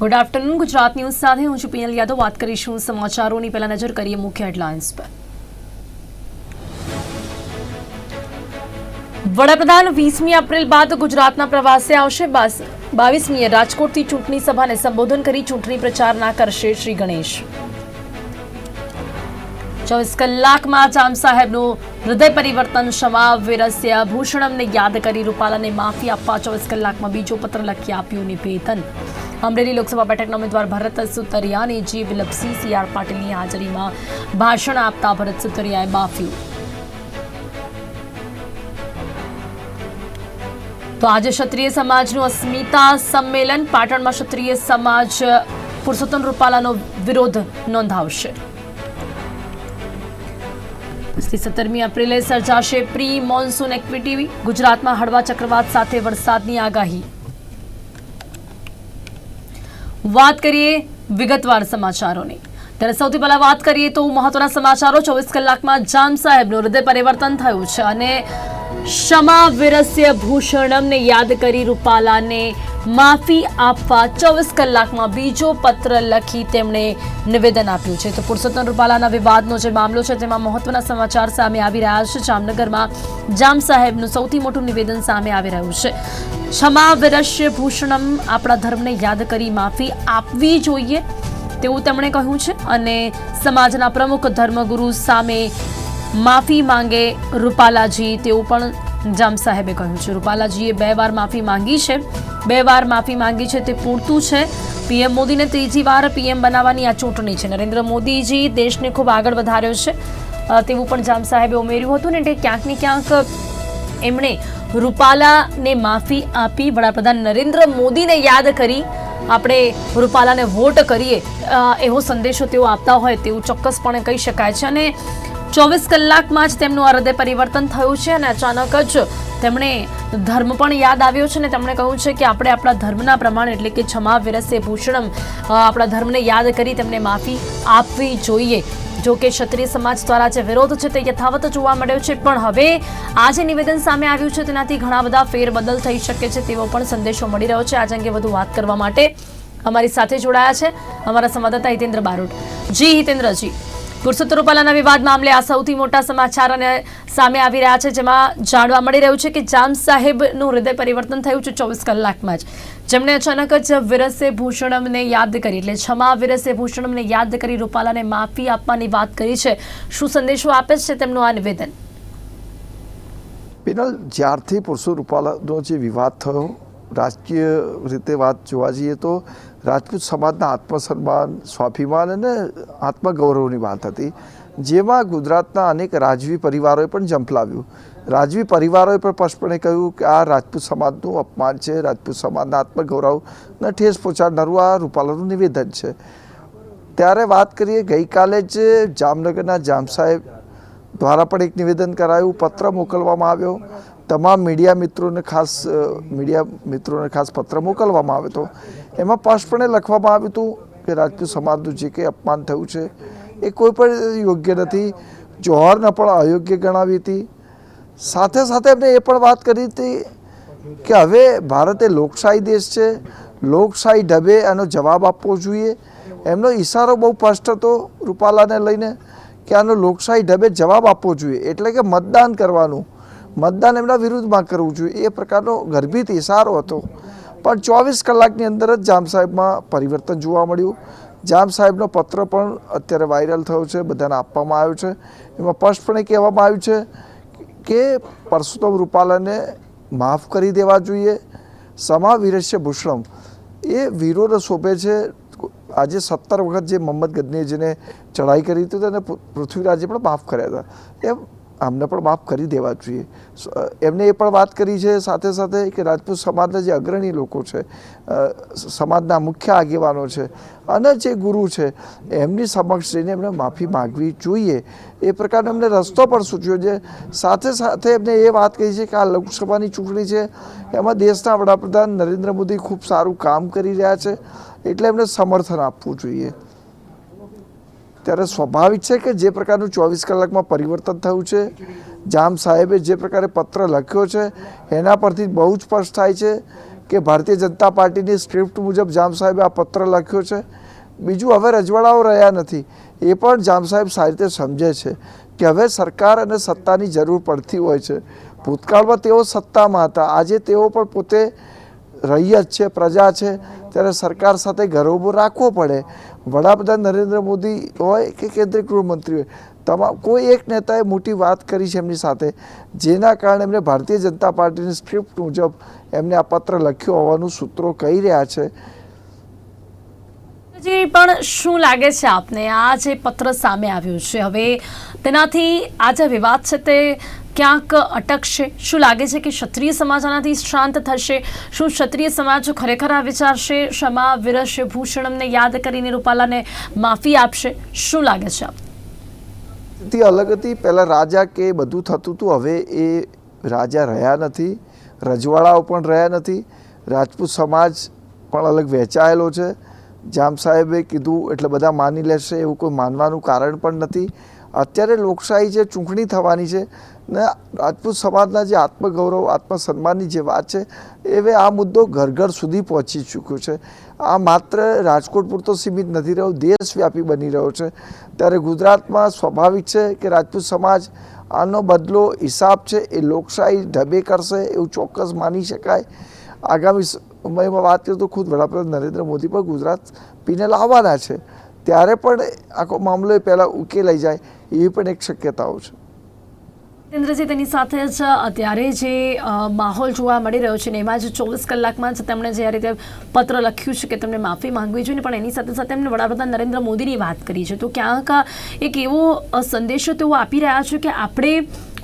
Good afternoon Gujarat news સાથે હું છું પિનલ યાદવ. વાત કરીશું સમાચારોની. પહેલા નજર કરીએ મુખ્ય હેડલાઇન્સ પર. વડાપ્રધાન વીસમી એપ્રિલ બાદ ગુજરાતના પ્રવાસે આવશે. બાવીસમીએ રાજકોટથી ચૂંટણી સભાને સંબોધન કરી ચૂંટણી પ્રચારના કરશે શ્રી ગણેશ. ચોવીસ કલાકમાં જામ સાહેબનું હૃદય પરિવર્તન ક્ષમા વિરસ્ય ભૂષણમને યાદ કરી રૂપાલાને માફી આપવા ચોવીસ કલાકમાં બીજો પત્ર લખી આપ્યું નિવેદન. અમરેલી લોકસભા બેઠકના ઉમેદવાર ભરત સુતરિયાને વિલપસી સી આર પાટીલની હાજરીમાં ભાષણ આપતા ભરત સુતરિયાએ બાફ્યું તો આજે ક્ષત્રિય સમાજનું અસ્મિતા સંમેલન, પાટણમાં ક્ષત્રિય સમાજ પુરુષોત્તમ રૂપાલાનો વિરોધ નોંધાવશે. થી સત્તરમી એપ્રિલે સર્જાશે પ્રી મોન્સૂન એક્ટિવિટી ગુજરાતમાં હળવા ચક્રવાત સાથે વરસાદની આગાહી. વાત કરીએ વિગતવાર સમાચારોની. ત્યારે સૌથી પહેલા વાત કરીએ તો મહત્વના સમાચારો. ચોવીસ કલાકમાં જામ સાહેબનું હૃદય પરિવર્તન થયું છે અને ક્ષમા વિરસ્ય ભૂષણમને યાદ કરી રૂપાલાને માફી આપવા ચોવીસ કલાકમાં બીજો પત્ર લખી તેમણે નિવેદન આપ્યું છે. તો પુરુષોત્તમ રૂપાલાના વિવાદનો જે મામલો છે, તેમાં મહત્વના સમાચાર સામે આવી રહ્યા છે. જામનગરમાં જામ સાહેબનું સૌથી મોટું નિવેદન સામે આવી રહ્યું છે. ક્ષમા વિરસ્ય ભૂષણમ આપણા ધર્મને યાદ કરી માફી આપવી જોઈએ તેવું તેમણે કહ્યું છે અને સમાજના પ્રમુખ ધર્મગુરુ સામે માફી માંગે રૂપાલાજી તેવું પણ જામ સાહેબે કહ્યું છે. રૂપાલાજીએ બે વાર માફી માંગી છે. બે વાર માફી માંગી છે, તે પૂરતું છે. પીએમ મોદીને ત્રીજી વાર પીએમ બનાવવાની આ ચૂંટણી છે. નરેન્દ્ર મોદીજી દેશને ખૂબ આગળ વધાર્યો છે. તેવું પણ જામ સાહેબે ઉમેર્યું હતું ને, એટલે ક્યાંક ને ક્યાંક એમણે રૂપાલાને માફી આપી, વડાપ્રધાન નરેન્દ્ર મોદીને યાદ કરી, આપણે રૂપાલાને વોટ કરીએ એવો સંદેશો તેઓ આપતા હોય તેવું ચોક્કસપણે કહી શકાય છે. અને ચોવીસ કલાકમાં જ તેમનું આ હૃદય પરિવર્તન થયું છે અને અચાનક જ તેમણે ધર્મ પણ યાદ આવ્યો છે ને તેમણે કહ્યું છે કે આપણે આપણા ધર્મના પ્રમાણે એટલે કે ક્ષમા, વિરસે, ભૂષણમ આપણા ધર્મને યાદ કરી તેમને માફી આપવી જોઈએ. જો કે ક્ષત્રિય સમાજ દ્વારા જે વિરોધ છે તે યથાવત જોવા મળ્યો છે. પણ હવે આ જે નિવેદન સામે આવ્યું છે તેનાથી ઘણા બધા ફેરબદલ થઈ શકે છે તેવો પણ સંદેશો મળી રહ્યો છે. આજ અંગે વધુ વાત કરવા માટે અમારી સાથે જોડાયા છે અમારા સંવાદદાતા હિતેન્દ્ર બારોટ. જી હિતેન્દ્રજી. પુરુષોત્તમ રૂપાલાના વિવાદ મામલે આ સૌથી મોટા સમાચાર અને સામે આવી રહ્યા છે, જેમાં જાણવા મળી રહ્યું છે કે જામ સાહેબનું હૃદય પરિવર્તન થયું છે ચોવીસ કલાકમાં જ. જેમણે અચાનક જ વિરસે ભૂષણમને યાદ કરી, એટલે ક્ષમા વિરસે ભૂષણમને યાદ કરી રૂપાલાને માફી આપવાની વાત કરી છે. શું સંદેશો આપે છે તેમનું આ નિવેદન? પેનલ, જ્યારથી પુરુષો રૂપાલાનો જે વિવાદ થયો રાજકીય રીતે વાત જોવા જઈએ તો રાજપૂત સમાજના આત્મસન્માન, સ્વાભિમાન અને આત્મગૌરવની વાત હતી, જેમાં ગુજરાતના અનેક રાજવી પરિવારોએ પણ ઝંપલાવ્યું રાજવી પરિવારોએ પણ સ્પષ્ટપણે કહ્યું કે આ રાજપૂત સમાજનું અપમાન છે, રાજપૂત સમાજના આત્મગૌરવને ઠેસ પહોંચાડનારું આ રૂપાલાનું નિવેદન છે. ત્યારે વાત કરીએ, ગઈકાલે જ જામનગરના જામ સાહેબ દ્વારા પણ એક નિવેદન કરાયું, પત્ર મોકલવામાં આવ્યો. તમામ મીડિયા મિત્રોને ખાસ મીડિયા મિત્રોને ખાસ પત્ર મોકલવામાં આવ્યો હતો. એમાં સ્પષ્ટપણે લખવામાં આવ્યું હતું કે રાજપૂત સમાજનું જે કંઈ અપમાન થયું છે, એ કોઈ પણ યોગ્ય નથી. જોહરને પણ અયોગ્ય ગણાવી હતી. સાથે સાથે એમને એ પણ વાત કરી હતી કે હવે ભારત એ લોકશાહી દેશ છે, લોકશાહી ઢબે આનો જવાબ આપવો જોઈએ. એમનો ઈશારો બહુ સ્પષ્ટ હતો રૂપાલાને લઈને કે આનો લોકશાહી ઢબે જવાબ આપવો જોઈએ, એટલે કે મતદાન કરવાનું. મતદાન એમના વિરુદ્ધમાં કરવું જોઈએ. એ પ્રકારનો ગર્ભિત ઈશારો હતો. પણ ચોવીસ કલાકની અંદર જ જામ સાહેબમાં પરિવર્તન જોવા મળ્યું. જામ સાહેબનો પત્ર પણ અત્યારે વાયરલ થયો છે, બધાને આપવામાં આવ્યો છે. એમાં સ્પષ્ટપણે કહેવામાં આવ્યું છે કે પરસોત્તમ રૂપાલાને માફ કરી દેવા જોઈએ. સમા વિરસ્ય ભૂષણમ. એ વીરોને શોભે છે. આજે સત્તર વખત જે મોહમ્મદ ગજનીજીને ચડાઈ કરી હતી તેને પૃથ્વીરાજે પણ માફ કર્યા હતા. એમ આમને પણ માફ કરી દેવા જોઈએ. એમને એ પણ વાત કરી છે સાથે સાથે કે રાજપૂત સમાજના જે અગ્રણી લોકો છે સમાજના મુખ્ય આગેવાનો છે અને જે ગુરુ છે, એમની સમક્ષ જઈને એમને માફી માગવી જોઈએ. એ પ્રકારનો એમને રસ્તો પણ સૂચવ્યો છે. સાથે સાથે એમને એ વાત કહી છે કે આ લોકસભાની ચૂંટણી છે. એમાં દેશના વડાપ્રધાન નરેન્દ્ર મોદી ખૂબ સારું કામ કરી રહ્યા છે. એટલે એમને સમર્થન આપવું જોઈએ. ત્યારે સ્વાભાવિક છે કે જે પ્રકારનું ચોવીસ કલાકમાં પરિવર્તન થયું છે, જામ સાહેબે જે પ્રકારે પત્ર લખ્યો છે, એના પરથી બહુ જ સ્પષ્ટ થાય છે કે ભારતીય જનતા પાર્ટીની સ્ક્રિપ્ટ મુજબ જામ સાહેબે આ પત્ર લખ્યો છે. બીજું, હવે રજવાડાઓ રહ્યા નથી. એ પણ જામ સાહેબ સારી રીતે સમજે છે કે હવે સરકાર અને સત્તાની જરૂર પડતી હોય છે. ભૂતકાળમાં તેઓ સત્તામાં હતા. આજે તેઓ પણ પોતે રૈયત છે, પ્રજા છે. ત્યારે સરકાર સાથે ગરોબો રાખવો પડે. વડાપ્રધાન નરેન્દ્ર મોદી હોય કે કેન્દ્રીય ગૃહમંત્રી હોય તમામ કોઈ એક નેતાએ મોટી વાત કરી છે એમની સાથે, જેના કારણે એમને ભારતીય જનતા પાર્ટીની સ્ક્રિપ્ટ મુજબ એમને આ પત્ર લખ્યો હોવાનું સૂત્રો કહી રહ્યા છે. જી, પણ શું લાગે છે આપને? આ જે પત્ર સામે આવ્યું છે, હવે તેનાથી આ જે વિવાદ છે તે ક્યાંક અટકશે? શું લાગે છે કે ક્ષત્રિય સમાજ આનાથી શાંત થશે? શું ક્ષત્રિય સમાજ ખરેખર આ વિચારશે? ક્ષમા વિરશે ભૂષણમને યાદ કરીને રૂપાલાને માફી આપશે? શું લાગે છે સ્થિતિ અલગ હતી. પહેલાં રાજા કે બધું થતું હતું. હવે એ રાજા રહ્યા નથી. રજવાડાઓ પણ રહ્યા નથી. રાજપૂત સમાજ પણ અલગ વહેંચાયેલો છે. જામ સાહેબે કીધું, એટલે બધા માની લેશે. એવું કોઈ માનવાનું કારણ પણ નથી. અત્યારે લોકશાહી જે ચૂંટણી થવાની છે ને રાજપૂત સમાજના જે આત્મગૌરવ, આત્મસન્માનની જે વાત છે એ હવે આ મુદ્દો ઘર ઘર સુધી પહોંચી ચૂક્યો છે. આ માત્ર રાજકોટ પૂરતો સીમિત નથી રહ્યો, દેશવ્યાપી બની રહ્યો છે. ત્યારે ગુજરાતમાં સ્વાભાવિક છે કે રાજપૂત સમાજ આનો બદલો હિસાબ છે એ લોકશાહી ઢબે કરશે એવું ચોક્કસ માની શકાય. આગામી સમયમાં વાત કરીએ તો ખુદ વડાપ્રધાન નરેન્દ્ર મોદી પણ ગુજરાત પીને લાવવાના છે. ત્યારે પણ આખો મામલો એ પહેલાં ઉકેલાઈ જાય એવી પણ એક શક્યતાઓ છે. જિતેન્દ્રજી તેની સાથે જ અત્યારે જે માહોલ જોવા મળી રહ્યો છે ને, એમાં જ ચોવીસ કલાકમાં જ તેમણે જે રીતે પત્ર લખ્યું છે કે તેમને માફી માંગવી જોઈએ પણ એની સાથે સાથે એમણે વડાપ્રધાન નરેન્દ્ર મોદીની વાત કરી છે. તો ક્યાંક એક એવો સંદેશો તેઓ આપી રહ્યા છે કે આપણે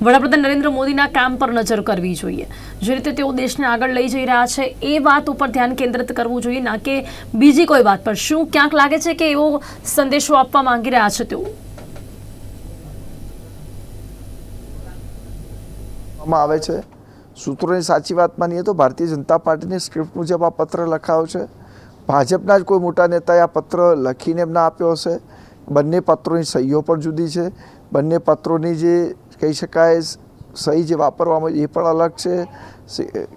વડાપ્રધાન નરેન્દ્ર મોદીના કામ પર નજર કરવી જોઈએ. જે રીતે તેઓ દેશને આગળ લઈ જઈ રહ્યા છે, એ વાત ઉપર ધ્યાન કેન્દ્રિત કરવું જોઈએ, ના કે બીજી કોઈ વાત પર. શું ક્યાંક લાગે છે કે એવો સંદેશો આપવા માંગી રહ્યા છે તેઓ? કરવામાં આવે છે. સૂત્રોની સાચી વાત માનીએ તો ભારતીય જનતા પાર્ટીની સ્ક્રિપ્ટ મુજબ આ પત્ર લખાયો છે. ભાજપના જ કોઈ મોટા નેતાએ આ પત્ર લખીને એમને આપ્યો હશે? બંને પત્રોની સહીઓ પણ જુદી છે. બંને પત્રોની જે કહી શકાય સહી જે વાપરવામાં એ પણ અલગ છે.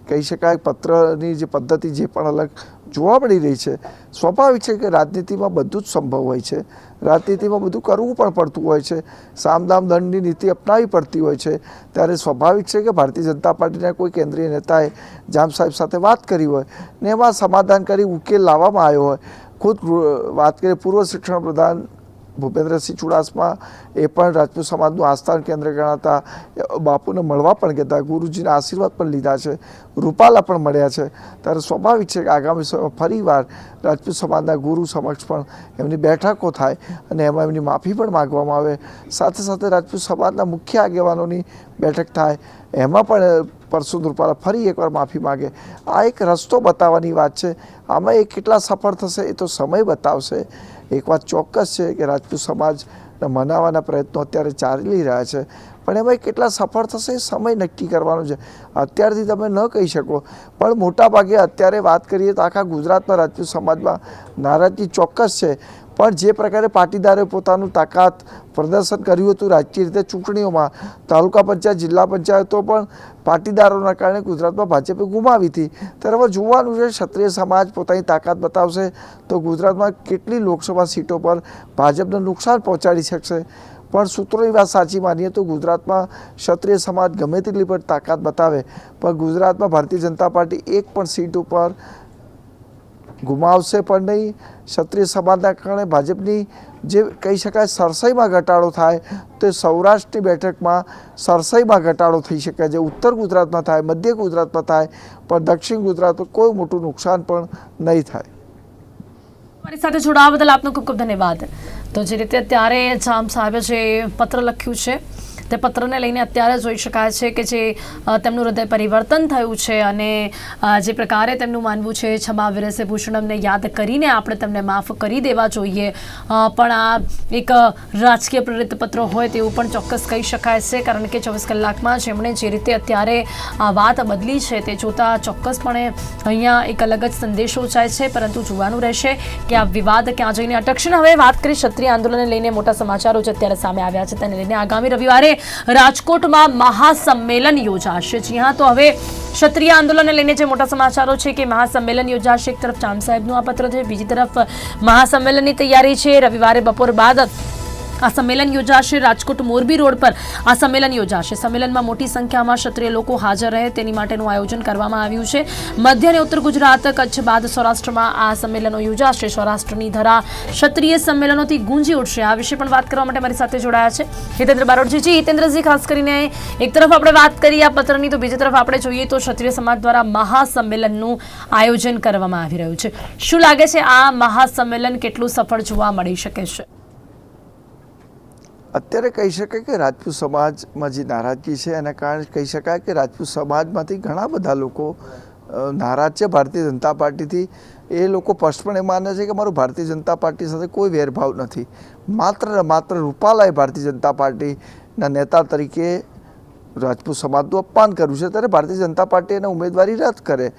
કહી શકાય પત્રની જે પદ્ધતિ જે પણ અલગ જોવા મળી રહી છે. સ્વાભાવિક છે કે રાજનીતિમાં બધું જ સંભવ હોય છે. રાજનીતિમાં બધું કરવું પણ પડતું હોય છે. સામદામ દંડની નીતિ અપનાવી પડતી હોય છે. ત્યારે સ્વાભાવિક છે કે ભારતીય જનતા પાર્ટીના કોઈ કેન્દ્રીય નેતાએ જામ સાહેબ સાથે વાત કરી હોય ને એમાં સમાધાન કરી ઉકેલ લાવવામાં આવ્યો હોય. ખુદ વાત કરીએ પૂર્વ શિક્ષણ પ્રધાન ભૂપેન્દ્રસિંહ ચુડાસમા એ પણ રાજપૂત સમાજનું આસ્થાન કેન્દ્ર ગણાતા બાપુને મળવા પણ ગયા ગુરુજીના આશીર્વાદ પણ લીધા છે, રૂપાલા પણ મળ્યા છે. ત્યારે સ્વાભાવિક છે કે આગામી સમયમાં ફરીવાર રાજપૂત સમાજના ગુરુ સમક્ષ પણ એમની બેઠકો થાય અને એમાં એમની માફી પણ માગવામાં આવે. સાથે સાથે રાજપૂત સમાજના મુખ્ય આગેવાનોની બેઠક થાય, એમાં પણ પરસુદ રૂપાલા ફરી એકવાર માફી માગે. આ એક રસ્તો બતાવવાની વાત છે. આમાં એ કેટલા સફળ થશે એ તો સમય બતાવશે. એક વાત ચોક્કસ છે કે રાજપૂત સમાજને મનાવવાના પ્રયત્નો અત્યારે ચાલી રહ્યા છે. પણ એમાં કેટલા સફળ થશે એ સમય નક્કી કરવાનો છે. અત્યારથી તમે ન કહી શકો. પણ મોટાભાગે અત્યારે વાત કરીએ તો આખા ગુજરાતમાં રાજપૂત સમાજમાં નારાજગી ચોક્કસ છે. પણ જે પ્રકારે પાટીદારોએ પોતાનું તાકાત પ્રદર્શન કર્યું હતું રાજકીય રીતે ચૂંટણીઓમાં, તાલુકા પંચાયત, જિલ્લા પંચાયતો પણ પાટીદારોના કારણે ગુજરાતમાં ભાજપે ગુમાવી હતી. ત્યારે હવે જોવાનું છે, ક્ષત્રિય સમાજ પોતાની તાકાત બતાવશે તો ગુજરાતમાં કેટલી લોકસભા સીટો પર ભાજપને નુકસાન પહોંચાડી શકશે? પણ સૂત્રોની વાત સાચી માનીએ તો ગુજરાતમાં ક્ષત્રિય સમાજ ગમે તેટલી પણ તાકાત બતાવે. પણ ગુજરાતમાં ભારતીય જનતા પાર્ટી એક પણ સીટ ઉપર ગુમાવશે પણ નહીં. ક્ષત્રિય સમાજના કારણે ભાજપની જે કહી શકાય સરસાઈમાં ઘટાડો થાય, તો સૌરાષ્ટ્રની બેઠકમાં સરસાઈમાં ઘટાડો થઈ શકે છે. ઉત્તર ગુજરાતમાં થાય, મધ્ય ગુજરાતમાં થાય, પણ દક્ષિણ ગુજરાતમાં કોઈ મોટું નુકસાન પણ નહીં થાય. મારી સાથે જોડાવા બદલ આપનો ખૂબ ખૂબ ધન્યવાદ. તો જે રીતે અત્યારે જામ સાહેબે જે પત્ર લખ્યું છે તે પત્રને લઈને અત્યારે જોઈ શકાય છે કે જે તેમનું હૃદય પરિવર્તન થયું છે અને જે પ્રકારે તેમનું માનવું છે ક્ષમા વિરસે ભૂષણમને યાદ કરીને આપણે તેમને માફ કરી દેવા જોઈએ. પણ આ એક રાજકીય પ્રેરિત પત્ર હોય તેવું પણ ચોક્કસ કહી શકાય છે, કારણ કે ચોવીસ કલાકમાં જેમણે જે રીતે અત્યારે આ વાત બદલી છે તે જોતાં ચોક્કસપણે અહીંયા એક અલગ જ સંદેશો જાય છે, પરંતુ જોવાનું રહેશે કે આ વિવાદ ક્યાં જઈને અટકશે. હવે વાત કરી ક્ષત્રિય આંદોલનને લઈને મોટા સમાચારો જે અત્યારે સામે આવ્યા છે તેને લઈને આગામી રવિવારે રાજકોટમાં મહાસંમેલન યોજાશે. જી હા, તો હવે ક્ષત્રિય આંદોલનને લઈને જે મોટા સમાચારો છે કે મહાસંમેલન યોજાશે, એક તરફ ચામ સાહેબનું આ પત્ર છે, બીજી તરફ મહાસંમેલનની તૈયારી છે. રવિવારે બપોર બાદ આ સંમેલન યોજાશે રાજકોટ મોરબી રોડ પર. આ સંમેલન યોજાશે. સંમેલનમાં મોટી સંખ્યામાં ક્ષત્રિય લોકો હાજર રહે તેની માટેનું આયોજન કરવામાં આવ્યું છે. મધ્ય અને ઉત્તર ગુજરાત, કચ્છ બાદ સૌરાષ્ટ્રમાં આ સંમેલનો યોજાશે. સૌરાષ્ટ્રની ધરા ક્ષત્રિય સંમેલનોથી ગુંજી ઉઠશે. આ વિશે પણ વાત કરવા માટે મારી સાથે જોડાયા છે હિતેન્દ્ર બારોડજી હિતેન્દ્રજી, ખાસ કરીને એક તરફ આપણે વાત કરીએ આ પત્રની, તો બીજી તરફ આપણે જોઈએ તો ક્ષત્રિય સમાજ દ્વારા મહાસંમેલનનું આયોજન કરવામાં આવી રહ્યું છે. શું લાગે છે આ મહાસંમેલન કેટલું સફળ જોવા મળી શકે છે? અત્યારે કહી શકાય કે રાજપૂત સમાજમાં જે નારાજગી છે, એના કારણે કહી શકાય કે રાજપૂત સમાજમાંથી ઘણા બધા લોકો નારાજ છે. ભારતીય જનતા પાર્ટીથી એ લોકો સ્પષ્ટપણે માને છે કે મારું ભારતીય જનતા પાર્ટી સાથે કોઈ વેરભાવ નથી. માત્ર માત્ર રૂપાલાએ ભારતીય જનતા પાર્ટીના નેતા તરીકે રાજપૂત સમાજનું અપમાન કર્યું છે. ત્યારે ભારતીય જનતા પાર્ટી એને ઉમેદવારી રદ કરે.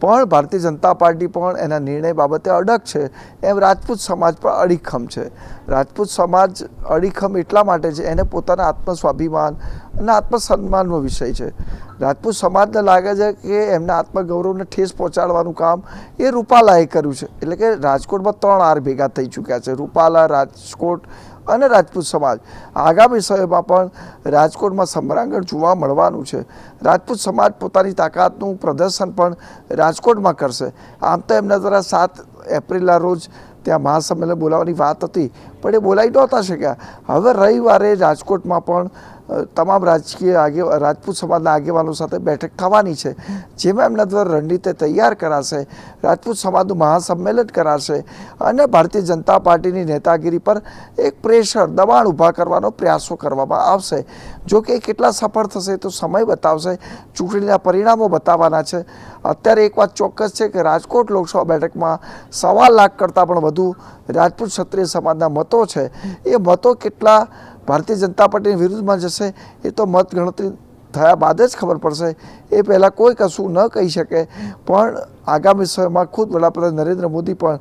પણ ભારતીય જનતા પાર્ટી પણ એના નિર્ણય બાબતે અડગ છે. એમ રાજપૂત સમાજ પણ અડીખમ છે. રાજપૂત સમાજ અડીખમ એટલા માટે છે, એને પોતાના આત્મસ્વાભિમાન અને આત્મસન્માનનો વિષય છે. રાજપૂત સમાજને લાગે છે કે એમના આત્મગૌરવને ઠેસ પહોંચાડવાનું કામ એ રૂપાલાએ કર્યું છે. એટલે કે રાજકોટમાં ત્રણ આર ભેગા થઈ ચૂક્યા છે. રૂપાલા, રાજકોટ અને રાજપૂત સમાજ. આગામી સમયમાં પણ રાજકોટમાં સમરાંગણ જોવા મળવાનું છે. રાજપૂત સમાજ પોતાની તાકાતનું પ્રદર્શન પણ રાજકોટમાં કરશે. આમ તો એમના દ્વારા સાત એપ્રિલના રોજ ત્યાં મહાસંમેલન બોલાવવાની વાત હતી, પણ એ બોલાવી નહોતા શક્યા. હવે રવિવારે રાજકોટમાં પણ તમામ રાજકીય આગે, રાજપૂત સમાજના આગેવાનો સાથે બેઠક થવાની છે. જેમાં એમના દ્વારા રણનીતિ તૈયાર કરાશે, રાજપૂત સમાજનું મહાસંમેલન કરાશે અને ભારતીય જનતા પાર્ટીની નેતાગીરી પર એક પ્રેશર, દબાણ ઊભા કરવાનો પ્રયાસો કરવામાં આવશે. જો કે કેટલા સફળ થશે તો સમય બતાવશે. ચૂંટણીના પરિણામો બતાવવાના છે. અત્યારે એક વાત ચોક્કસ છે કે રાજકોટ લોકસભા બેઠકમાં સવા લાખ કરતાં પણ વધુ રાજપૂત ક્ષત્રિય સમાજના મતો છે. એ મતો કેટલા ભારતીય જનતા પાર્ટીની વિરુદ્ધમાં જશે એ તો મત ગણતરી થયા બાદ જ ખબર પડશે. એ પહેલાં કોઈ કશું ન કહી શકે. પણ આગામી સમયમાં ખુદ વડાપ્રધાન નરેન્દ્ર મોદી પણ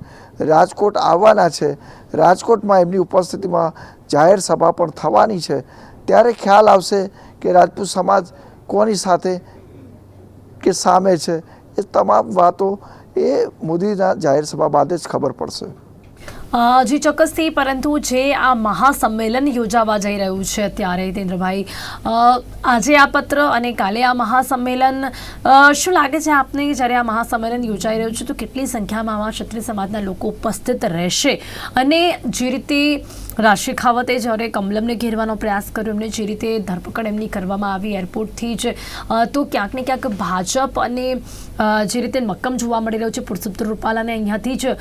રાજકોટ આવવાના છે. રાજકોટમાં એમની ઉપસ્થિતિમાં જાહેર સભા પણ થવાની છે. ત્યારે ખ્યાલ આવશે કે રાજપૂત સમાજ કોની સાથે કે સામે છે. એ તમામ વાતો એ મોદીના જાહેર સભા બાદ જ ખબર પડશે. જી ચોક્કસથી પરંતુ જે આ મહાસંમેલન યોજાવા જઈ રહ્યું છે અત્યારે હિતેન્દ્રભાઈ આજે આ પત્ર અને કાલે આ મહાસંમેલન શું લાગે છે આપને જ્યારે આ મહાસંમેલન યોજાઈ રહ્યું છે, તો કેટલી સંખ્યામાં આવા ક્ષત્રિય સમાજના લોકો ઉપસ્થિત રહેશે? અને જે રીતે રાજ શેખાવતે જ્યારે કમલમને ઘેરવાનો પ્રયાસ કર્યો, એમને જે રીતે ધરપકડ એમની કરવામાં આવી એરપોર્ટથી જ તો ક્યાંક ને ક્યાંક ભાજપ અને જે રીતે મક્કમ જોવા મળી રહ્યો છે પુરુષોત્તમ રૂપાલાને અહીંયાથી જ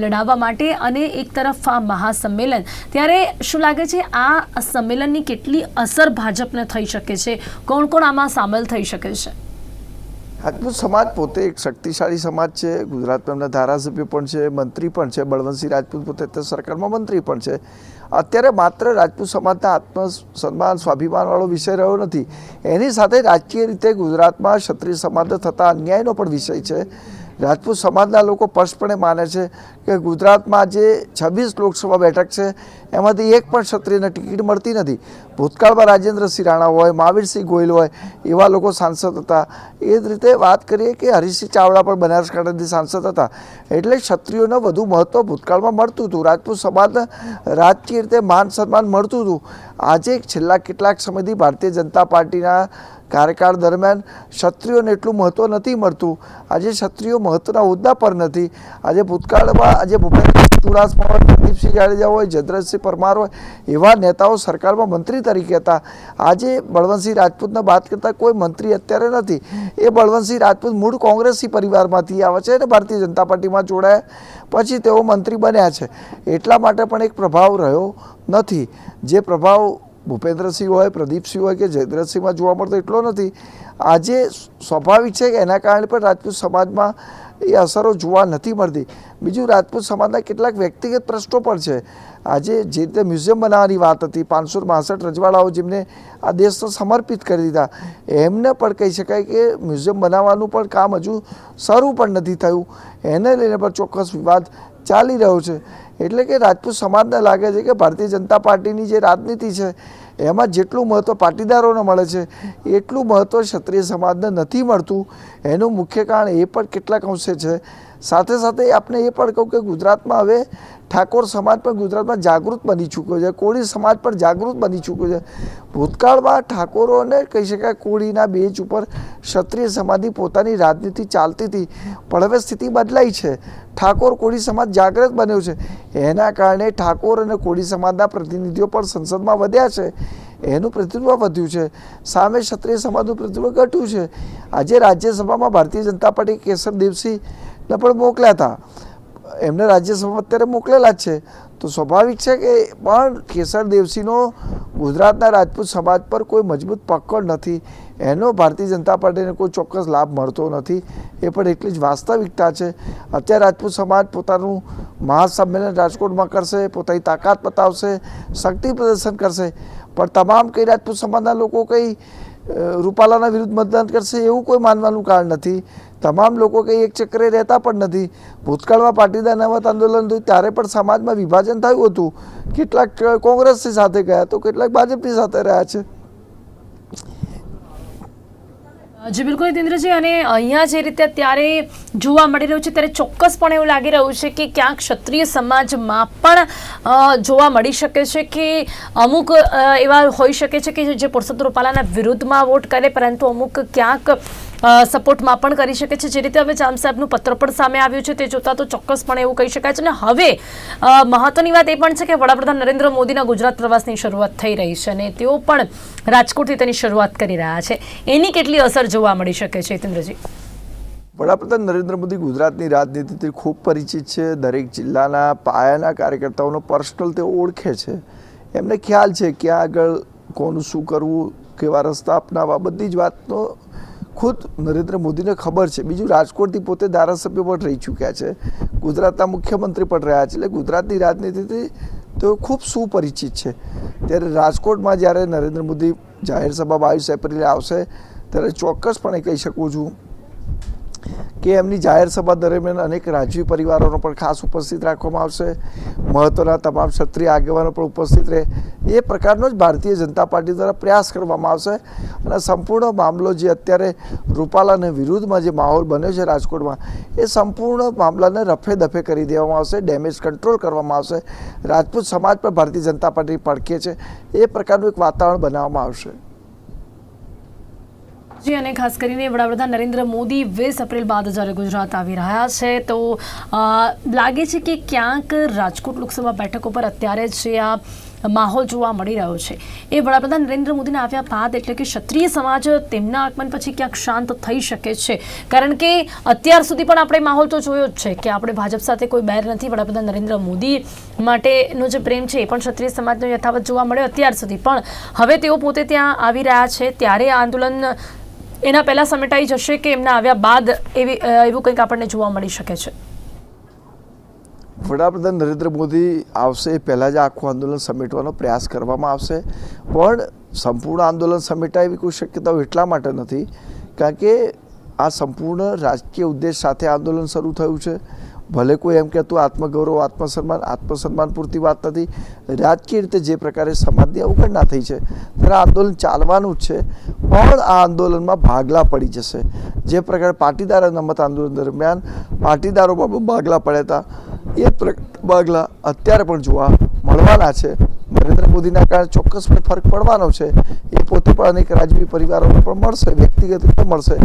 લડાવવા માટે અને એક તરફ આ મહાસંમેલન. ત્યારે શું લાગે છે, આ સંમેલનની કેટલી અસર ભાજપને થઈ શકે છે? કોણ કોણ આમાં સામેલ થઈ શકે છે? રાજપૂત સમાજ પોતે એક શક્તિશાળી સમાજ છે. ગુજરાતમાં એમના ધારાસભ્ય પણ છે, મંત્રી પણ છે, બળવંતસિંહ રાજપૂત પોતે અત્યારે સરકારમાં મંત્રી પણ છે. અત્યારે માત્ર રાજપૂત સમાજના આત્મ સન્માન સ્વાભિમાનવાળો વિષય રહ્યો નથી. એની સાથે રાજકીય રીતે ગુજરાતમાં ક્ષત્રિય સમાજને થતા અન્યાયનો પણ વિષય છે. રાજપૂત સમાજના લોકો સ્પષ્ટપણે માને છે કે ગુજરાતમાં જે છવ્વીસ લોકસભા બેઠક છે, એમાંથી એક પણ ક્ષત્રિયને ટિકિટ મળતી નથી. ભૂતકાળમાં રાજેન્દ્રસિંહ રાણા હોય, મહાવીરસિંહ ગોયલ હોય, એવા લોકો સાંસદ હતા. એ જ રીતે વાત કરીએ કે હરીશસિંહ ચાવડા પણ બનાસકાંઠાથી સાંસદ હતા. એટલે ક્ષત્રિયોને વધુ મહત્ત્વ ભૂતકાળમાં મળતું હતું. રાજપૂત સમાજને રાજકીય રીતે માન સન્માન મળતું હતું. આજે છેલ્લા કેટલાક સમયથી ભારતીય જનતા પાર્ટીના કાર્યકાળ દરમિયાન ક્ષત્રિયોને એટલું મહત્ત્વ નથી મળતું. આજે ક્ષત્રિયો મહત્ત્વના હોદ્દા પર નથી. આજે ભૂતકાળમાં આજે ભૂપેન્દ્ર ચુડાસમા હોય, પ્રદીપસિંહ જાડેજા હોય, જયદ્રથસિંહ પરમાર હોય, એવા નેતાઓ સરકારમાં મંત્રી તરીકે હતા. આજે બળવંતસિંહ રાજપૂતને વાત કરતાં કોઈ મંત્રી અત્યારે નથી. એ બળવંતસિંહ રાજપૂત મૂળ કોંગ્રેસી પરિવારમાંથી આવે છે અને ભારતીય જનતા પાર્ટીમાં જોડાયા. પછી તેઓ મંત્રી બન્યા છે. એટલા માટે પણ એક પ્રભાવ રહ્યો નથી. જે પ્રભાવ ભૂપેન્દ્રસિંહ હોય, પ્રદીપસિંહ હોય કે જયદ્રથસિંહમાં જોવા મળતો એટલો નથી. આજે સ્વાભાવિક છે કે એના કારણે પણ રાજપૂત સમાજમાં એ અસરો જોવા નથી મળતી. બીજું, રાજપૂત સમાજના કેટલાક વ્યક્તિગત પ્રશ્નો પણ છે. આજે જે રીતે મ્યુઝિયમ બનાવવાની વાત હતી, પાંચસો બાસઠ રજવાડાઓ જેમને આ દેશને સમર્પિત કરી દીધા, એમને પણ કહી શકાય કે મ્યુઝિયમ બનાવવાનું પણ કામ હજુ શરૂ પણ નથી થયું. એને લઈને પણ ચોક્કસ વિવાદ ચાલી રહ્યો છે. એટલે કે રાજપૂત સમાજને લાગે છે કે ભારતીય જનતા પાર્ટીની જે રાજનીતિ છે, એમાં જેટલું મહત્ત્વ પાટીદારોને મળે છે, એટલું મહત્ત્વ ક્ષત્રિય સમાજને નથી મળતું. એનું મુખ્ય કારણ એ પણ કેટલાક અંશે છે સાથે સાથે આપણે એ પણ કહું કે ગુજરાતમાં હવે ઠાકોર સમાજ પણ ગુજરાતમાં જાગૃત બની ચૂક્યો છે, કોળી સમાજ પણ જાગૃત બની ચૂક્યો છે. ભૂતકાળમાં ઠાકોરોને કહી શકાય કોળીના બેચ ઉપર ક્ષત્રિય સમાજની પોતાની રાજનીતિ ચાલતી હતી, પણ હવે સ્થિતિ બદલાઈ છે. ઠાકોર કોળી સમાજ જાગૃત બન્યો છે. એના કારણે ઠાકોર અને કોળી સમાજના પ્રતિનિધિઓ પણ સંસદમાં વધ્યા છે. એનું પ્રતિનિધિત્વ વધ્યું છે. સામે ક્ષત્રિય સમાજનું પ્રતિનિધિત્વ ઘટ્યું છે. આજે રાજ્યસભામાં ભારતીય જનતા પાર્ટી કેસર દેવસિંહને પણ મોકલ્યા હતા. એમને રાજ્યસભામાં અત્યારે મોકલેલા જ છે. તો સ્વાભાવિક છે કે પણ કેસર દેવસિંહનો ગુજરાતના રાજપૂત સમાજ પર કોઈ મજબૂત પકડ નથી. એનો ભારતીય જનતા પાર્ટીને કોઈ ચોક્કસ લાભ મળતો નથી. એ પણ એટલી જ વાસ્તવિકતા છે. અત્યારે રાજપૂત સમાજ પોતાનું મહાસંમેલન રાજકોટમાં કરશે, પોતાની તાકાત બતાવશે, શક્તિ પ્રદર્શન કરશે. પણ તમામ કઈ રાજપૂત સમાજના લોકો કંઈ રૂપાલાના વિરુદ્ધ મતદાન કરશે એવું કોઈ માનવાનું કારણ નથી. તમામ લોકો કંઈ એક ચક્રે રહેતા પણ નથી. ભૂતકાળમાં પાટીદાર નવત આંદોલન થયું, ત્યારે પણ સમાજમાં વિભાજન થયું હતું. કેટલાક કોંગ્રેસની સાથે ગયા તો કેટલાક ભાજપની સાથે રહ્યા છે. જી, બિલકુલ નીતિન્દ્રજી અને અહીંયા જે રીતે અત્યારે જોવા મળી રહ્યું છે, ત્યારે ચોક્કસપણે એવું લાગી રહ્યું છે કે ક્યાંક ક્ષત્રિય સમાજમાં પણ જોવા મળી શકે છે કે અમુક એવા હોઈ શકે છે કે જે પુરુષોત્તમ રૂપાલાના વિરુદ્ધમાં વોટ કરે, પરંતુ અમુક ક્યાંક સપોર્ટમાં પણ કરી શકે છે. જે રીતે હવે જામ સાહેબનું પત્ર પણ સામે આવ્યું છે, તે જોતા તો ચોક્કસપણે એવું કહી શકાય છે. અને હવે મહત્વની વાત એ પણ છે કે વડાપ્રધાન નરેન્દ્ર મોદીના ગુજરાત પ્રવાસની શરૂઆત થઈ રહી છે અને તેઓ પણ રાજકોટથી તેની શરૂઆત કરી રહ્યા છે. એની કેટલી અસર જોવા મળી શકે છે, હિતેન્દ્રજી? વડાપ્રધાન નરેન્દ્ર મોદી ગુજરાતની રાજનીતિથી ખૂબ પરિચિત છે. દરેક જિલ્લાના પાયાના કાર્યકર્તાઓનો પર્સનલ તે ઓળખે છે. એમને ખ્યાલ છે ક્યાં આગળ કોનું શું કરવું, કેવા રસ્તા અપનાવવા, બધી જ વાતનો ખુદ નરેન્દ્ર મોદીને ખબર છે. બીજું રાજકોટથી પોતે ધારાસભ્ય પણ રહી ચૂક્યા છે. ગુજરાતના મુખ્યમંત્રી પણ રહ્યા છે. એટલે ગુજરાતની રાજનીતિથી તેઓ ખૂબ સુપરિચિત છે. ત્યારે રાજકોટમાં જ્યારે નરેન્દ્ર મોદી જાહેર સભા બાવીસ એપ્રિલે આવશે, ત્યારે ચોક્કસપણે કહી શકું છું કે એમની જાહેર સભા દરમિયાન અનેક રાજવી પરિવારોનો પણ ખાસ ઉપસ્થિત રાખવામાં આવશે. મહત્ત્વના તમામ ક્ષત્રિય આગેવાનો પણ ઉપસ્થિત રહે. એ પ્રકારનો જ ભારતીય જનતા પાર્ટી દ્વારા પ્રયાસ કરવામાં આવશે. અને સંપૂર્ણ મામલો જે અત્યારે રૂપાલાને વિરુદ્ધમાં જે માહોલ બન્યો છે રાજકોટમાં, એ સંપૂર્ણ મામલાને રફે દફે કરી દેવામાં આવશે. ડેમેજ કંટ્રોલ કરવામાં આવશે. રાજપૂત સમાજ પર ભારતીય જનતા પાર્ટી પડખે છે. એ પ્રકારનું એક વાતાવરણ બનાવવામાં આવશે. જી અને ખાસ કરીને વડાપ્રધાન નરેન્દ્ર મોદી વીસ એપ્રિલ બાદ જ્યારે ગુજરાત આવી રહ્યા છે, તો લાગે છે કે ક્યાંક રાજકોટ લોકસભા બેઠક ઉપર અત્યારે જે આ માહોલ જોવા મળી રહ્યો છે. એ વડાપ્રધાન નરેન્દ્ર મોદીના આવ્યા બાદ એટલે કે ક્ષત્રિય સમાજ તેમના આગમન પછી ક્યાંક શાંત થઈ શકે છે. કારણ કે અત્યાર સુધી પણ આપણે માહોલ તો જોયો જ છે કે આપણે ભાજપ સાથે કોઈ બેર નથી. વડાપ્રધાન નરેન્દ્ર મોદી માટેનો જે પ્રેમ છે એ પણ ક્ષત્રિય સમાજનો યથાવત જોવા મળ્યો અત્યાર સુધી. પણ હવે તેઓ પોતે ત્યાં આવી રહ્યા છે. ત્યારે આંદોલન એના પહેલા સમેટાઈ જશે કે એમના આવ્યા બાદ એવી એવું કંઈક આપણને જોવા મળી શકે છે. વડાપ્રધાન નરેન્દ્ર મોદી આવશે પહેલાં જ આખું આંદોલન સમેટવાનો પ્રયાસ કરવામાં આવશે. પણ સંપૂર્ણ આંદોલન સમેટાય એવી કોઈ શક્યતાઓ એટલા માટે નથી, કારણ કે આ સંપૂર્ણ રાજકીય ઉદ્દેશ સાથે આંદોલન શરૂ થયું છે. ભલે કોઈ એમ કહેતું, આત્મગૌરવ, આત્મસન્માન આત્મસન્માન પૂરતી વાત નથી. રાજકીય રીતે જે પ્રકારે સમાજની અવગણના થઈ છે, ત્યારે આંદોલન ચાલવાનું જ છે, પણ આ આંદોલનમાં ભાગલા પડી જશે. જે પ્રકારે પાટીદાર અનામત આંદોલન દરમિયાન પાટીદારોમાં પણ ભાગલા પડ્યા હતા, એ ભાગલા અત્યારે પણ જોવા મળવાના છે. મોદીના કારણે ચોક્કસપણે ફરક પડવાનો છે. એ પોતે પણ અનેક રાજવી પરિવારોને પણ મળશે, વ્યક્તિગત રીતે મળશે.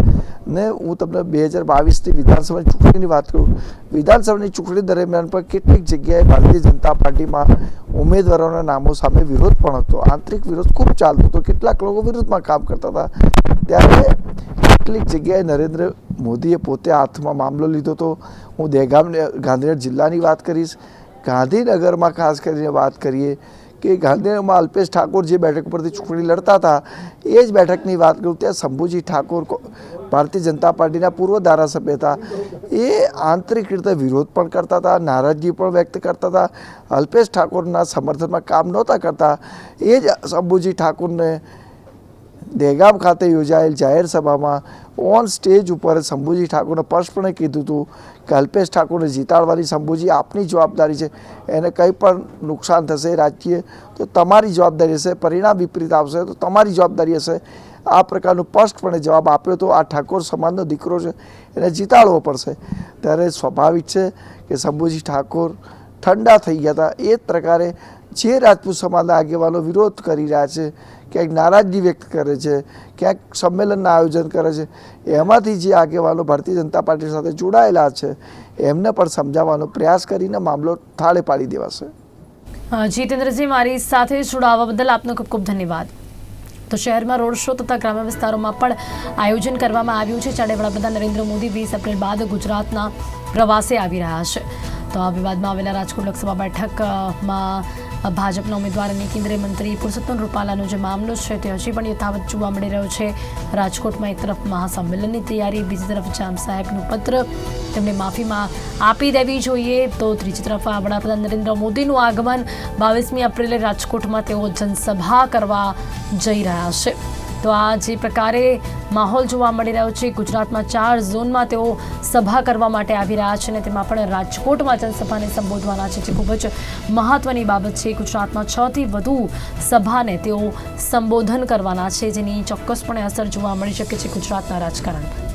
ને હું તમને બે હજાર બાવીસની વિધાનસભાની ચૂંટણીની વાત કરું. વિધાનસભાની ચૂંટણી દરમિયાન પણ કેટલીક જગ્યાએ ભારતીય જનતા પાર્ટીમાં ઉમેદવારોના નામો સામે વિરોધ પણ હતો. આંતરિક વિરોધ ખૂબ ચાલતો હતો. કેટલાક લોકો વિરોધમાં કામ કરતા હતા. ત્યારે કેટલીક જગ્યાએ નરેન્દ્ર મોદીએ પોતે હાથમાં મામલો લીધો હતો. હું દહેગામ, ગાંધીનગર જિલ્લાની વાત કરીશ. ગાંધીનગરમાં ખાસ કરીને વાત કરીએ કે ગાંધીનગરમાં અલ્પેશ ઠાકોર જે બેઠક પરથી ચૂંટણી લડતા હતા, એ જ બેઠકની વાત કરું ત્યાં શંભુજી ઠાકોર ભારતીય જનતા પાર્ટીના પૂર્વ ધારાસભ્ય હતા. એ આંતરિક રીતે વિરોધ પણ કરતા હતા, નારાજગી પણ વ્યક્ત કરતા હતા. અલ્પેશ ઠાકોરના સમર્થનમાં કામ નહોતા કરતા. એ જ શંભુજી ઠાકોરને દહેગામ ખાતે યોજાયેલ જાહેર સભામાં ઓન સ્ટેજ ઉપર શંભુજી ઠાકોરને સ્પષ્ટપણે કીધું હતું કે અલ્પેશ ઠાકોરને જીતાડવાની શંભુજી આપની જવાબદારી છે. એને કંઈ પણ નુકસાન થશે રાજકીય, તો તમારી જવાબદારી હશે, પરિણામ વિપરીત આવશે, તો તમારી જવાબદારી હશે. આ પ્રકારનો સ્પષ્ટપણે જવાબ આપ્યો તો આ ઠાકોર સમાજનો દીકરો છે. એને જીતાડવો પડશે. ત્યારે સ્વાભાવિક છે કે શંભુજી ઠાકોર ઠંડા થઈ ગયા હતા. એ જ પ્રકારે જે રાજપૂત સમાજના આગેવાનો વિરોધ કરી રહ્યા છે ક્યાંક નારાજગી વ્યક્ત કરે છે, ક્યાંક સંમેલનના આયોજન કરે છે, એમાંથી જે આગેવાનો ભારતીય જનતા પાર્ટી સાથે જોડાયેલા છે, એમને પણ સમજાવવાનો પ્રયાસ કરીને મામલો થાળે પાડી દેવાશે. જીતેન્દ્રજી, મારી સાથે જોડાવા બદલ આપનો ખૂબ ખૂબ ધન્યવાદ. તો શહેરમાં રોડ શો તથા ગ્રામ્ય વિસ્તારોમાં પણ આયોજન કરવામાં આવ્યું છે. જ્યારે વડાપ્રધાન નરેન્દ્ર મોદી વીસ એપ્રિલ બાદ ગુજરાતના પ્રવાસે આવી રહ્યા છે. તો આ વિવાદમાં આવેલા રાજકોટ લોકસભા બેઠકમાં ભાજપના ઉમેદવાર અને કેન્દ્રીય મંત્રી પુરુષોત્તમ રૂપાલાનો જે મામલો છે તે હજી પણ યથાવત જોવા મળી રહ્યો છે. રાજકોટમાં એક તરફ મહાસંમેલનની તૈયારી, બીજી તરફ જામ સાહેબનું પત્ર તેમને માફીમાં આપી દેવી જોઈએ. તો ત્રીજી તરફ વડાપ્રધાન નરેન્દ્ર મોદીનું આગમન બાવીસમી એપ્રિલે રાજકોટમાં તેઓ જનસભા કરવા જઈ રહ્યા છે. તો આ જે પ્રકારે માહોલ જોવા મળી રહ્યો છે, ગુજરાતમાં ચાર ઝોનમાં તેઓ સભા કરવા માટે આવી રહ્યા છે અને તેમાં પણ રાજકોટમાં જનસભાને સંબોધવાના છે, જે ખૂબ જ મહત્વની બાબત છે. ગુજરાતમાં છથી વધુ સભાને તેઓ સંબોધન કરવાના છે, જેની ચોક્કસપણે અસર જોવા મળી શકે છે ગુજરાતના રાજકારણ પર.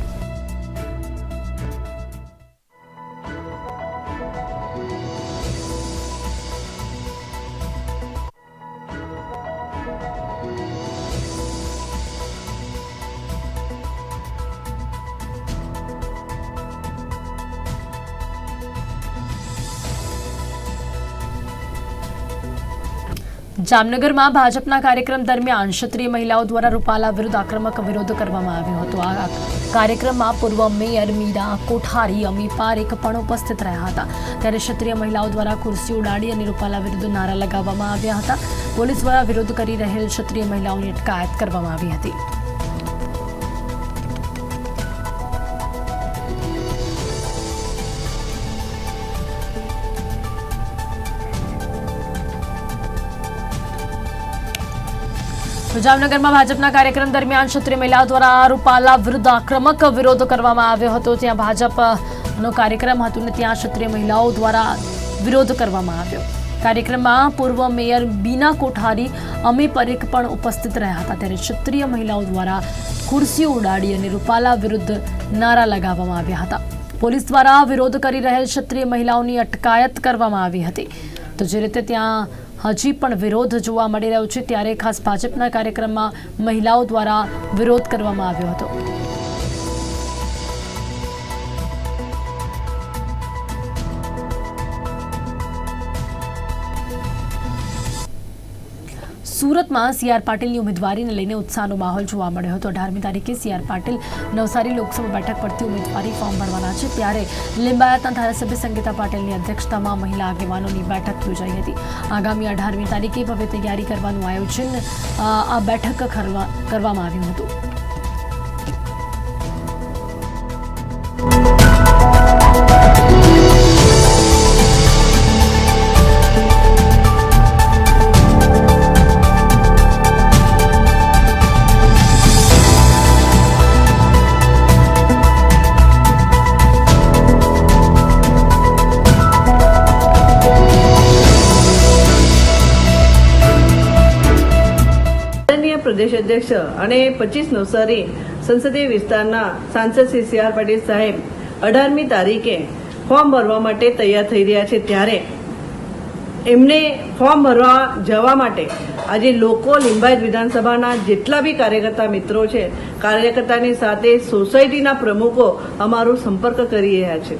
જામનગરમાં ભાજપના કાર્યક્રમ દરમિયાન ક્ષત્રિય મહિલાઓ દ્વારા રૂપાલા વિરુદ્ધ આક્રમક વિરોધ કરવામાં આવ્યો હતો. આ કાર્યક્રમમાં પૂર્વ મેયર મીરા કોઠારી, અમી પારેખ પણ ઉપસ્થિત રહ્યા હતા. ત્યારે ક્ષત્રિય મહિલાઓ દ્વારા ખુરશી ઉડાડી અને રૂપાલા વિરુદ્ધ નારા લગાવવામાં આવ્યા હતા. પોલીસ દ્વારા વિરોધ કરી રહેલ ક્ષત્રિય મહિલાઓની અટકાયત કરવામાં આવી હતી. જામનગરમાં ભાજપના કાર્યક્રમ દરમિયાન ક્ષત્રિય મહિલાઓ દ્વારા રૂપાલા વિરુદ્ધ આક્રમક વિરોધ કરવામાં આવ્યો હતો. ત્યાં ભાજપનો કાર્યક્રમ હતો ને ત્યાં ક્ષત્રિય મહિલાઓ દ્વારા વિરોધ કરવામાં આવ્યો. કાર્યક્રમમાં પૂર્વ મેયર બીના કોઠારી, અમી પરેખ પણ ઉપસ્થિત રહ્યા હતા. ત્યારે ક્ષત્રિય મહિલાઓ દ્વારા ખુરશીઓ ઉડાડી અને રૂપાલા વિરુદ્ધ નારા લગાવવામાં આવ્યા હતા. પોલીસ દ્વારા વિરોધ કરી રહેલ ક્ષત્રિય મહિલાઓની અટકાયત કરવામાં આવી હતી. તો જે રીતે ત્યાં હજી પણ વિરોધ જોવા મળી રહ્યો છે ત્યારે ખાસ ભાજપના કાર્યક્રમમાં મહિલાઓ દ્વારા વિરોધ કરવામાં આવ્યો હતો. સુરતમાં સી આર પાટીલની ઉમેદવારીને લઈને ઉત્સાહનો માહોલ જોવા મળ્યો હતો. અઢારમી તારીખે સી આર પાટીલ નવસારી લોકસભા બેઠક પરથી ઉમેદવારી ફોર્મ ભરવાના છે. ત્યારે લિંબાયતના ધારાસભ્ય સંગીતા પાટીલની અધ્યક્ષતામાં મહિલા આગેવાનોની બેઠક યોજાઈ હતી. આગામી અઢારમી તારીખે ભવ્ય તૈયારી કરવાનું આયોજન આ બેઠક કરવા, કરવામાં આવ્યું હતું. અધ્યક્ષ અને પચીસ નવસારી સંસદીય વિસ્તારના સાંસદ શ્રી સી આર પાટીલ સાહેબ અઢારમી તારીખે ફોર્મ ભરવા માટે તૈયાર થઈ રહ્યા છે. ત્યારે એમને ફોર્મ ભરવા જવા માટે આજે લોકો લિંબાયત વિધાનસભાના જેટલા બી કાર્યકર્તા મિત્રો છે, કાર્યકર્તાની સાથે સોસાયટીના પ્રમુખો અમારો સંપર્ક કરી રહ્યા છે.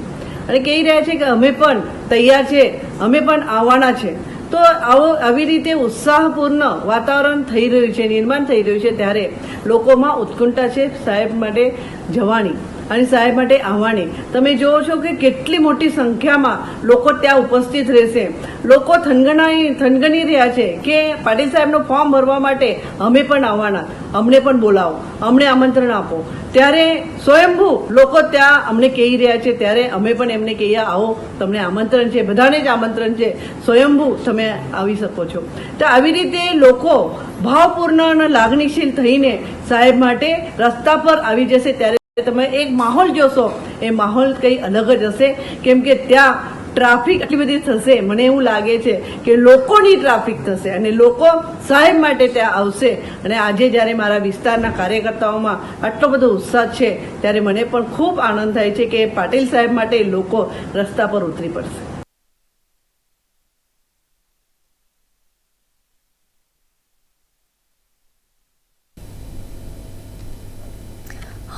અને કહી રહ્યા છે કે અમે પણ તૈયાર છે, અમે પણ આવવાના છે. તો આવો આવી રીતે ઉત્સાહપૂર્ણ વાતાવરણ થઈ રહ્યું છે, નિર્માણ થઈ રહ્યું છે ત્યારે લોકોમાં ઉત્કંઠા છે સાહેબ માટે જવાની. અને સાહેબ માટે આવવાની તમે જુઓ છો કે કેટલી મોટી સંખ્યામાં લોકો ત્યાં ઉપસ્થિત રહેશે. લોકો થનગણાઈ થનગણી રહ્યા છે કે પાટીલ સાહેબનું ફોર્મ ભરવા માટે અમે પણ આવવાના. અમને પણ બોલાવો. અમને આમંત્રણ આપો. ત્યારે સ્વયંભૂ લોકો ત્યાં અમને કહી રહ્યા છે. ત્યારે અમે પણ એમને કહીએ, આવો, તમને આમંત્રણ છે. બધાને જ આમંત્રણ છે. સ્વયંભૂ તમે આવી શકો છો. તો આવી રીતે લોકો ભાવપૂર્ણ અને લાગણીશીલ થઈને સાહેબ માટે રસ્તા પર આવી જશે ત્યારે તમે એક માહોલ જોશો, એ માહોલ કંઈ અલગ જ હશે. કેમ કે ત્યાં ટ્રાફિક આટલી બધી થશે. મને એવું લાગે છે કે લોકોની ટ્રાફિક થશે અને લોકો સાહેબ માટે ત્યાં આવશે. અને આજે જ્યારે મારા વિસ્તારના કાર્યકર્તાઓમાં આટલો બધો ઉત્સાહ છે, ત્યારે મને પણ ખૂબ આનંદ થાય છે કે પાટીલ સાહેબ માટે લોકો રસ્તા પર ઉતરી પડશે.